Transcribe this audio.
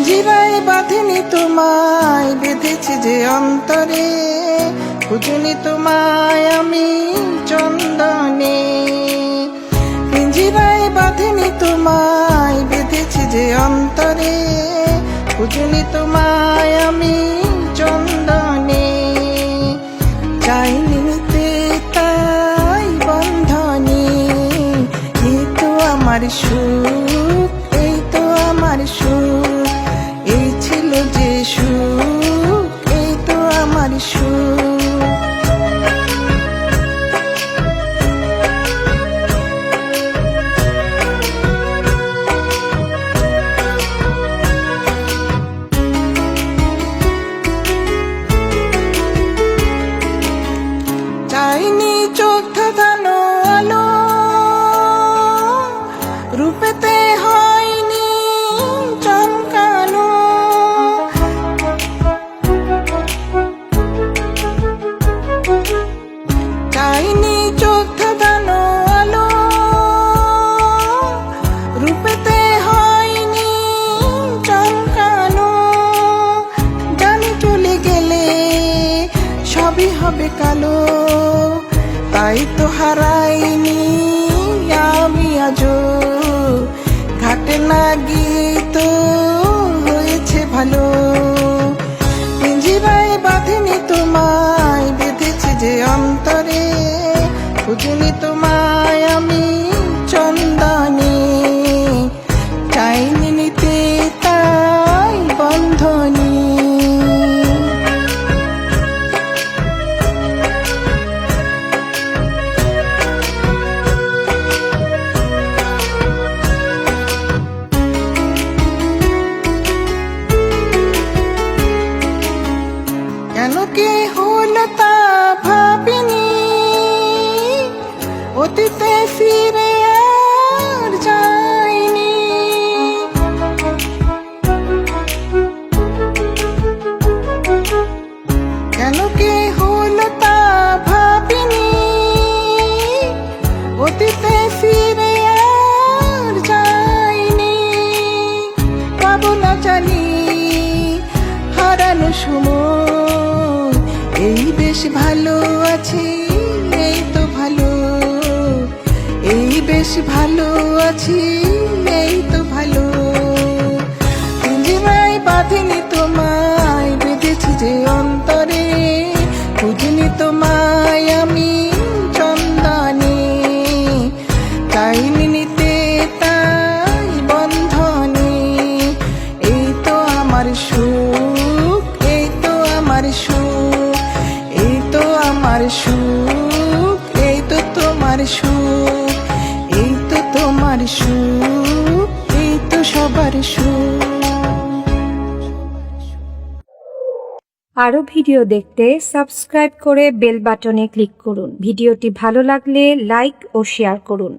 পিঞ্জিরায় বাঁধেনি তোমায়, বেঁধেছি যে অন্তরে। খুঁজুনি তোমায় আমি চন্দনে। পিঞ্জিরায় বাঁধেনি তোমায়, বেঁধেছি যে অন্তরে। খুঁজুনি তোমায় আমি চন্দনে। চাইনি নিতে তাই বন্ধনে। এই তো আমার সুখ, এই তো আমার সুখ। চাইনি চোখ ধানো আলো, রূপেতে হয়নি চমকানো রূপেতে হয়নি জানি চলে গেলে সবই হবে কালো। তাই তো হারাইনি আমি আজও। ঘাটে না গিয়ে তো হয়েছে ভালো। সময় এই বেশ ভালো আছি, এই তো ভালো। এই বেশ ভালো আছি, এই তো ভালো। পিঞ্জিরায় বাঁধিনি তোমায়, বেঁধেছি যে অন্তরে। খুঁজিনি তোমায় আমি আমার সুখ, এই তো তোমার সুখ, এই তো তোমার সুখ, এই তো সবার সুখ। আরও ভিডিও দেখতে সাবস্ক্রাইব করে বেল বাটনে ক্লিক করুন। ভিডিওটি ভালো লাগলে লাইক ও শেয়ার করুন।